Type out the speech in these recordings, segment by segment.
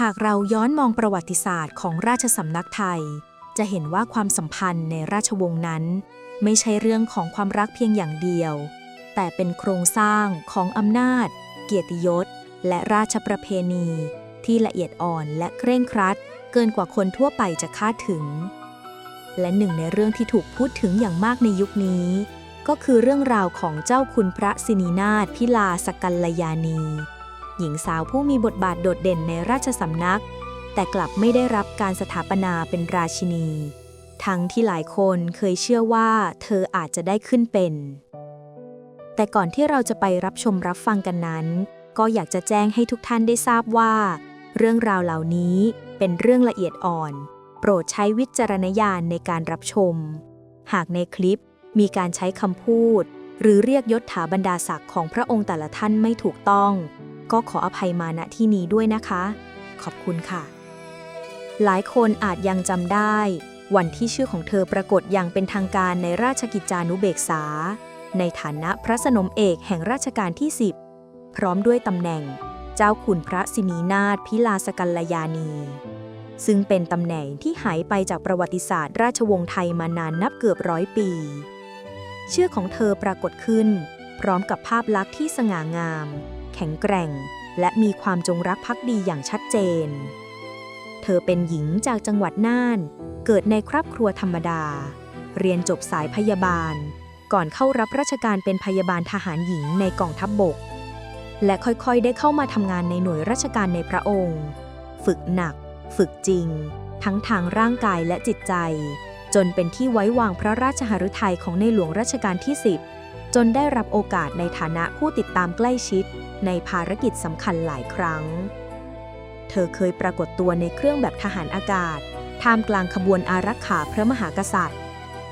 หากเราย้อนมองประวัติศาสตร์ของราชสำนักไทย จะเห็นว่าความสัมพันธ์ในราชวงศ์นั้น ไม่ใช่เรื่องของความรักเพียงอย่างเดียว แต่เป็นโครงสร้างของอำนาจ เกียรติยศ และราชประเพณี ที่ละเอียดอ่อนและเคร่งครัด เกินกว่าคนทั่วไปจะคาดถึง และหนึ่งในเรื่องที่ถูกพูดถึงอย่างมากในยุคนี้ ก็คือเรื่องราวของเจ้าคุณพระสินีนาถพิลาสกัลยานี หญิงสาวผู้มีบทบาทโดดเด่นในราชสำนัก แต่กลับไม่ได้รับการสถาปนาเป็นราชินี ทั้งที่หลายคนเคยเชื่อว่าเธออาจจะได้ขึ้นเป็น แต่ก่อนที่เราจะไปรับชมรับฟังกันนั้น ก็อยากจะแจ้งให้ทุกท่านได้ทราบว่า เรื่องราวเหล่านี้เป็นเรื่องละเอียดอ่อน โปรดใช้วิจารณญาณในการรับชม หากในคลิปมีการใช้คำพูด หรือเรียกยศถาบรรดาศักดิ์ของพระองค์แต่ละท่านไม่ถูกต้อง ก็ขออภัยมาณที่นี้ด้วยนะคะ ขอบคุณค่ะ หลายคนอาจยังจำได้ วันที่ชื่อของเธอปรากฏอย่างเป็นทางการในราชกิจจานุเบกษา ในฐานะพระสนมเอกแห่งราชการที่ 10 พร้อมด้วยตำแหน่ง เจ้าขุนพระสินีนาถพิลาสกัลยานี ซึ่งเป็นตำแหน่งที่หายไปจากประวัติศาสตร์ ราชวงศ์ไทยมานานนับเกือบร้อยปี ชื่อของเธอปรากฏขึ้น พร้อมกับภาพลักษณ์ที่สง่างาม แข็งแกร่ง และมีความจงรักภักดีอย่างชัดเจน เธอเป็นหญิงจากจังหวัดน่าน เกิดในครอบครัวธรรมดา เรียนจบสายพยาบาล ก่อนเข้ารับราชการเป็นพยาบาลทหารหญิงในกองทัพบบก และค่อยๆ ได้เข้ามาทำงานในหน่วยราชการในพระองค์ ฝึกหนัก ฝึกจริง ทั้งทางร่างกายและจิตใจ จนเป็นที่ไว้วางพระราชหฤทัยของในหลวงรัชกาลที่ 10จนได้รับโอกาสในฐานะผู้ติดตามใกล้ชิด ในภารกิจสำคัญหลายครั้ง เธอเคยปรากฏตัวในเครื่องแบบทหารอากาศ ท่ามกลางขบวนอารักขาพระมหากษัตริย์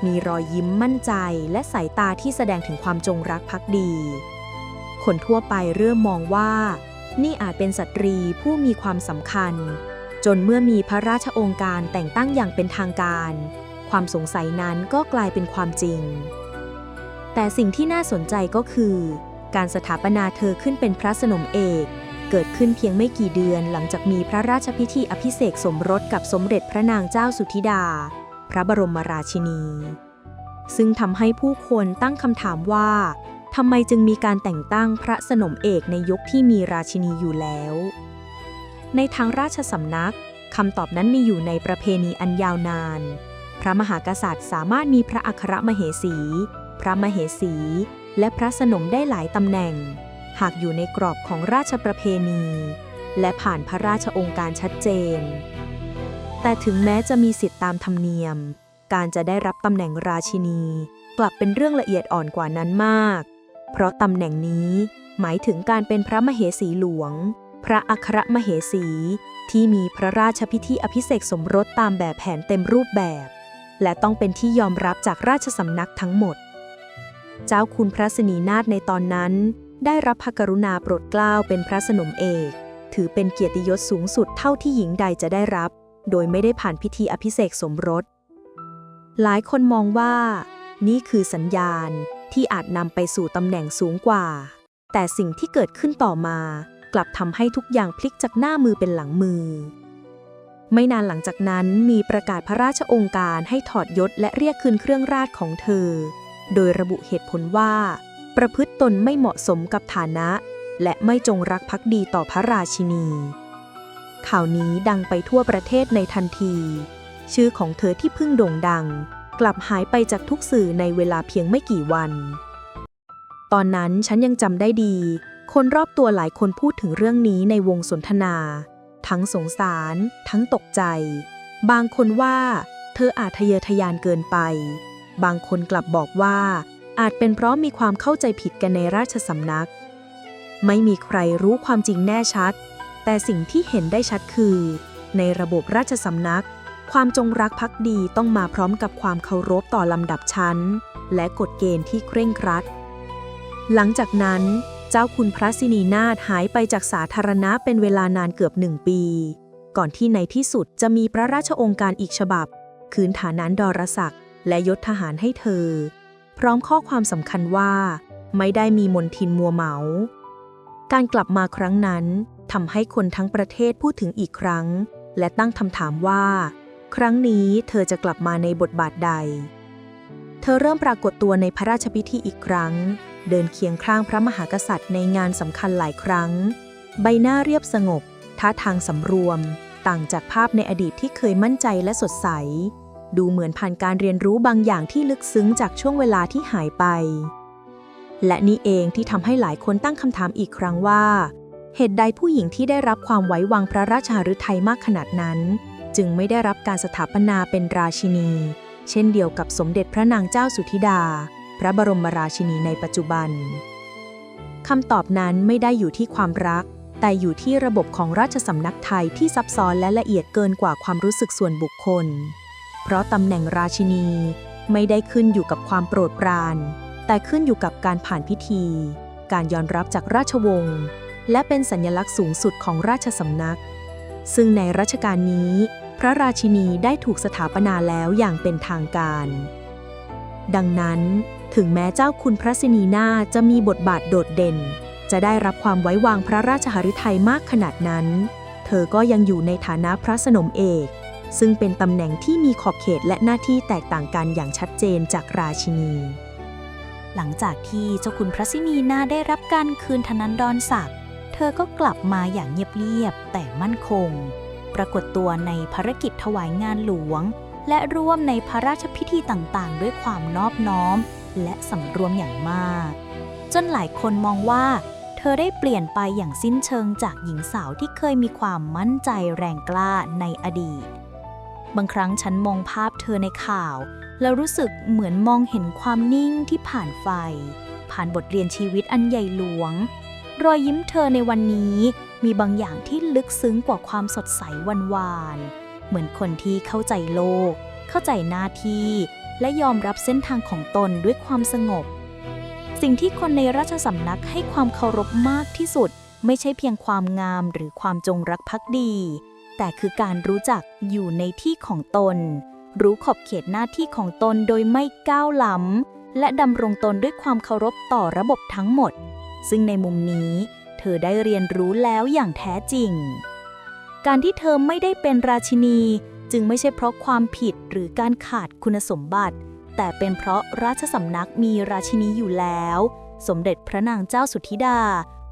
มีรอยยิ้มมั่นใจและสายตาที่แสดงถึงความจงรักภักดี คนทั่วไปเริ่มมองว่า นี่อาจเป็นสตรีผู้มีความสำคัญ จนเมื่อมีพระราชองค์การแต่งตั้งอย่างเป็นทางการ ความสงสัยนั้นก็กลายเป็นความจริง แต่สิ่งที่น่าสนใจก็คือ การสถาปนาเธอขึ้นเป็นพระสนมเอก เกิดขึ้นเพียงไม่กี่เดือนหลังจากมีพระราชพิธีอภิเษกสมรสกับสมเด็จพระนางเจ้าสุธิดา พระบรมราชินี ซึ่งทำให้ผู้คนตั้งคำถามว่าทำไมจึงมีการแต่งตั้งพระสนมเอกในยุคที่มีราชินีอยู่แล้ว ในทางราชสำนักคำตอบนั้นมีอยู่ในประเพณีอันยาวนาน พระมหากษัตริย์สามารถมีพระอัครมเหสี พระมเหสี และพระสนมได้หลายตำแหน่ง หากอยู่ในกรอบของราชประเพณี และผ่านพระราชองค์การชัดเจน แต่ถึงแม้จะมีสิทธิตามธรรมเนียม การจะได้รับตำแหน่งราชินี กลับเป็นเรื่องละเอียดอ่อนกว่านั้นมาก เพราะตำแหน่งนี้หมายถึงการเป็นพระมเหสีหลวง พระอัครมเหสี ที่มีพระราชพิธีอภิเษกสมรสตามแบบแผนเต็มรูปแบบ และต้องเป็นที่ยอมรับจากราชสำนักทั้งหมด เจ้าคุณพระสนีนาถในตอนนั้น ได้รับพระกรุณาโปรดเกล้าเป็นพระสนมเอก ถือเป็นเกียรติยศสูงสุดเท่าที่หญิงใดจะได้รับ โดยไม่ได้ผ่านพิธีอภิเษกสมรส หลายคนมองว่า นี่คือสัญญาณที่อาจนำไปสู่ตำแหน่งสูงกว่า แต่สิ่งที่เกิดขึ้นต่อมา กลับทำให้ทุกอย่างพลิกจากหน้ามือเป็นหลังมือไม่นานหลังจากนั้นมีประกาศพระราชองค์การให้ถอดยศและเรียกคืนเครื่องราชของเธอ โดยระบุเหตุผลว่า ประพฤติตนไม่เหมาะสมกับฐานะ และไม่จงรักภักดีต่อพระราชินี ข่าวนี้ดังไปทั่วประเทศในทันที ชื่อของเธอที่เพิ่งโด่งดัง กลับหายไปจากทุกสื่อในเวลาเพียงไม่กี่วัน ตอนนั้นฉันยังจำได้ดี คนรอบตัวหลายคนพูดถึงเรื่องนี้ในวงสนทนา ทั้งสงสาร ทั้งตกใจ บางคนว่า เธออาจทะเยอทะยานเกินไป บางคนกลับบอกว่า อาจเป็นเพราะมีความเข้าใจผิดกันในราชสำนัก ไม่มีใครรู้ความจริงแน่ชัด แต่สิ่งที่เห็นได้ชัดคือ ในระบบราชสำนัก ความจงรักภักดีต้องมาพร้อมกับความเคารพต่อลำดับชั้น และกฎเกณฑ์ที่เคร่งครัด หลังจากนั้น เจ้าคุณพระสินีนาถหายไปจากสาธารณะเป็นเวลานานเกือบหนึ่งปี ก่อนที่ในที่สุดจะมีพระราชองค์การอีกฉบับ คืนฐานันดรศักดิ และยศทหารให้เธอ พร้อมข้อความสำคัญว่า ไม่ได้มีมนทินมัวเหมา การกลับมาครั้งนั้นทำให้คนทั้งประเทศพูดถึงอีกครั้ง และตั้งคำถามว่า ครั้งนี้เธอจะกลับมาในบทบาทใด เธอเริ่มปรากฏตัวในพระราชพิธีอีกครั้ง เดินเคียงข้างพระมหากษัตริย์ในงานสำคัญหลายครั้ง ใบหน้าเรียบสงบ ท่าทางสำรวม ต่างจากภาพในอดีตที่เคยมั่นใจและสดใส ดูเหมือนผ่านการเรียนรู้บางอย่างที่ลึกซึ้งจากช่วงเวลาที่หายไป และนี่เองที่ทำให้หลายคนตั้งคำถามอีกครั้งว่า เหตุใดผู้หญิงที่ได้รับความไว้วางพระราชาฤทัยมากขนาดนั้น จึงไม่ได้รับการสถาปนาเป็นราชินี เช่นเดียวกับสมเด็จพระนางเจ้าสุธิดา พระบรมราชินีในปัจจุบันคำตอบนั้นไม่ได้อยู่ที่ความรัก แต่อยู่ที่ระบบของราชสำนักไทยที่ซับซ้อนและละเอียดเกินกว่าความรู้สึกส่วนบุคคล เพราะตำแหน่งราชินีไม่ได้ขึ้นอยู่กับความโปรดปราน แต่ขึ้นอยู่กับการผ่านพิธี การยอมรับจากราชวงศ์ และเป็นสัญลักษณ์สูงสุดของราชสำนัก ซึ่งในรัชกาลนี้ พระราชินีได้ถูกสถาปนาแล้วอย่างเป็นทางการ ดังนั้น ถึงแม้เจ้าคุณพระสินีนาจะมีบทบาทโดดเด่น จะได้รับความไว้วางพระราชหฤทัยมากขนาดนั้น เธอก็ยังอยู่ในฐานะพระสนมเอก ซึ่งเป็นตำแหน่งที่มีขอบเขตและหน้าที่แตกต่างกันอย่างชัดเจนจากราชินี หลังจากที่เจ้าคุณพระสินีนาได้รับการคืนธนันดรศักดิ์เธอก็กลับมาอย่างเงียบๆแต่มั่นคง ปรากฏตัวในภารกิจถวายงานหลวง และร่วมในพระราชพิธีต่างๆ ด้วยความนอบน้อม และสำรวมอย่างมาก จนหลายคนมองว่าเธอได้เปลี่ยนไปอย่างสิ้นเชิงจากหญิงสาวที่เคยมีความมั่นใจแรงกล้าในอดีต บางครั้งฉันมองภาพเธอในข่าว แล้วรู้สึกเหมือนมองเห็นความนิ่งที่ผ่านไฟ ผ่านบทเรียนชีวิตอันใหญ่หลวง รอยยิ้มเธอในวันนี้มีบางอย่างที่ลึกซึ้งกว่าความสดใสวันวานเหมือนคนที่เข้าใจโลก เข้าใจหน้าที่ และยอมรับเส้นทางของตนด้วยความสงบ สิ่งที่คนในราชสำนักให้ความเคารพมากที่สุด ไม่ใช่เพียงความงามหรือความจงรักภักดี แต่คือการรู้จักอยู่ในที่ของตน รู้ขอบเขตหน้าที่ของตนโดยไม่ก้าวล้ำ และดำรงตนด้วยความเคารพต่อระบบทั้งหมด ซึ่งในมุมนี้ เธอได้เรียนรู้แล้วอย่างแท้จริง การที่เธอไม่ได้เป็นราชินี จึงไม่ใช่เพราะความผิดหรือการขาดคุณสมบัติ แต่เป็นเพราะราชสำนักมีราชินีอยู่แล้ว สมเด็จพระนางเจ้าสุธิดา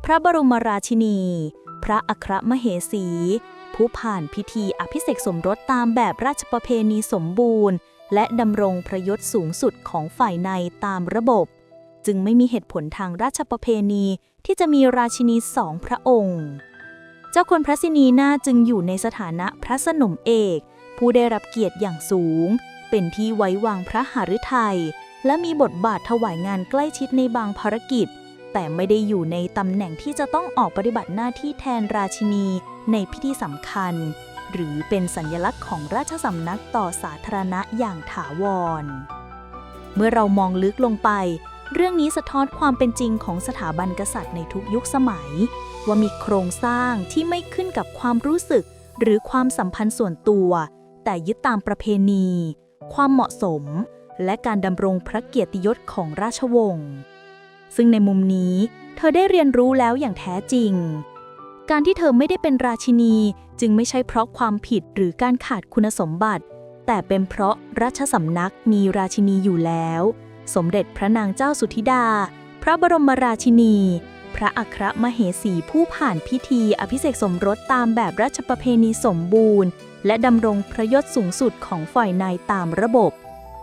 พระบรมราชินี พระอัครมเหสี ผู้ผ่านพิธีอภิเษกสมรสตามแบบราชประเพณีสมบูรณ์ และดำรงพระยศสูงสุดของฝ่ายในตามระบบ จึงไม่มีเหตุผลทางราชประเพณีที่จะมีราชินีสองพระองค์ เจ้าคุณพระสินีนาจึงอยู่ในสถานะพระสนมเอก ผู้ได้รับเกียรติอย่างสูง เป็นที่ไว้วางพระหฤทัยและมีบทบาทถวายงานใกล้ชิดในบางภารกิจ แต่ไม่ได้อยู่ในตำแหน่งที่จะต้องออกปฏิบัติหน้าที่แทนราชินี ในพิธีสำคัญ หรือเป็นสัญลักษณ์ของราชสำนักต่อสาธารณะอย่างถาวร เมื่อเรามองลึกลงไป เรื่องนี้สะท้อนความเป็นจริงของสถาบันกษัตริย์ในทุกยุคสมัย ว่ามีโครงสร้างที่ไม่ขึ้นกับความรู้สึก หรือความสัมพันธ์ส่วนตัว แต่ยึดตามประเพณี ความเหมาะสม และการดำรงพระเกียรติยศของราชวงศ์ซึ่งในมุมนี้เธอได้เรียนรู้แล้วอย่างแท้จริง การที่เธอไม่ได้เป็นราชินี จึงไม่ใช่เพราะความผิดหรือการขาดคุณสมบัติ แต่เป็นเพราะราชสำนักมีราชินีอยู่แล้ว สมเด็จพระนางเจ้าสุธิดา พระบรมราชินี พระอัครมเหสีผู้ผ่านพิธีอภิเษกสมรสตามแบบราชประเพณีสมบูรณ์ และดำรงพระยศสูงสุดของฝ่ายในตามระบบ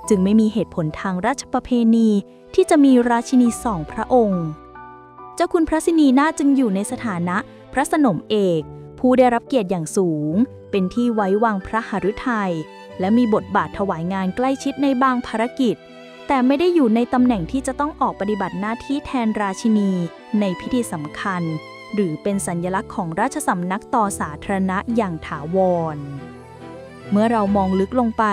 จึงไม่มีเหตุผลทางราชประเพณีที่จะมีราชินีสองพระองค์ เจ้าคุณพระสินีนาจึงอยู่ในสถานะ พระสนมเอก ผู้ได้รับเกียรติอย่างสูง เป็นที่ไว้วางพระหฤทัย และมีบทบาทถวายงานใกล้ชิดในบางภารกิจ แต่ไม่ได้อยู่ในตำแหน่งที่จะต้องออกปฏิบัติหน้าที่แทนราชินี ในพิธีสำคัญ หรือเป็นสัญลักษณ์ของราชสำนักต่อสาธารณะอย่างถาวร เมื่อเรามองลึกลงไป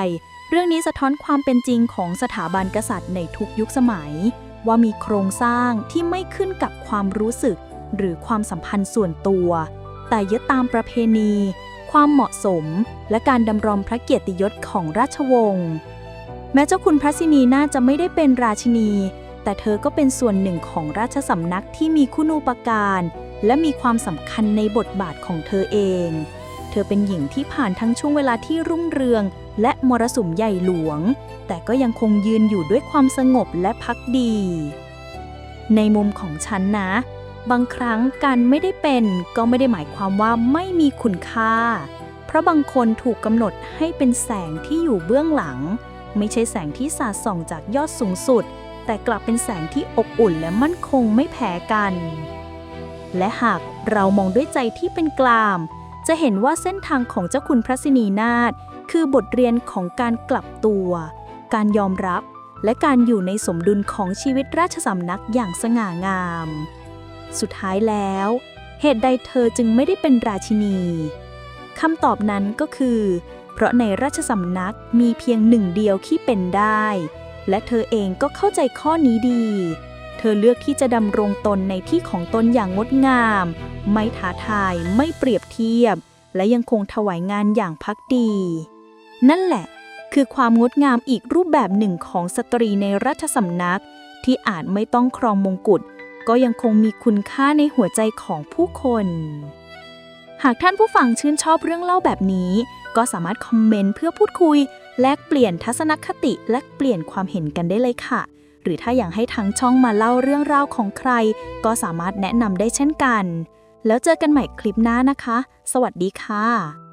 เรื่องนี้สะท้อนความเป็นจริงของสถาบันกษัตริย์ในทุกยุคสมัยว่ามีโครงสร้างที่ไม่ขึ้นกับความรู้สึก หรือความสัมพันธ์ส่วนตัว แต่ยึดตามประเพณี ความเหมาะสม และการดำรงพระเกียรติยศของราชวงศ์แม้เจ้าคุณพระสินีน่าจะไม่ได้เป็นราชินี แต่เธอก็เป็นส่วนหนึ่งของราชสำนักที่มีคุณูปการ และมีความสำคัญในบทบาทของเธอเอง เธอเป็นหญิงที่ผ่านทั้งช่วงเวลาที่รุ่งเรือง และมรสุมใหญ่หลวง แต่ก็ยังคงยืนอยู่ด้วยความสงบและพักดี ในมุมของฉันนะ บางครั้งการไม่ได้เป็นก็ไม่ได้หมายความว่าไม่มีคุณค่า เพราะบางคนถูกกำหนดให้เป็นแสงที่อยู่เบื้องหลัง ไม่ใช่แสงที่สาดส่องจากยอดสูงสุด แต่กลับเป็นแสงที่อบอุ่นและมั่นคงไม่แพ้กัน และหากเรามองด้วยใจที่เป็นกลางจะเห็นว่าเส้นทางของเจ้าคุณพระสินีนาถคือบทเรียนของการกลับตัว การยอมรับและการอยู่ในสมดุลของชีวิตราชสำนักอย่างสง่างาม สุดท้ายแล้ว เหตุใดเธอจึงไม่ได้เป็นราชินีคำตอบนั้นก็คือ เพราะในราชสำนักมีเพียงหนึ่งเดียวที่เป็นได้ และเธอเองก็เข้าใจข้อนี้ดี เธอเลือกที่จะดำรงตนในที่ของตนอย่างงดงาม ไม่ท้าทาย ไม่เปรียบเทียบ และยังคงถวายงานอย่างพักดี นั่นแหละ คือความงดงามอีกรูปแบบหนึ่งของสตรีในราชสำนัก ที่อาจไม่ต้องครองมงกุฎ ก็ยังคงมีคุณค่าในหัวใจของผู้คน หากท่านผู้ฟังชื่นชอบเรื่องเล่าแบบนี้ ก็สามารถคอมเมนต์เพื่อพูดคุย แลกเปลี่ยนทัศนคติและเปลี่ยนความเห็นกันได้เลยค่ะ หรือถ้าอยากให้ทางช่องมาเล่าเรื่องราวของใคร ก็สามารถแนะนำได้เช่นกัน แล้วเจอกันใหม่คลิปหน้านะคะ สวัสดีค่ะ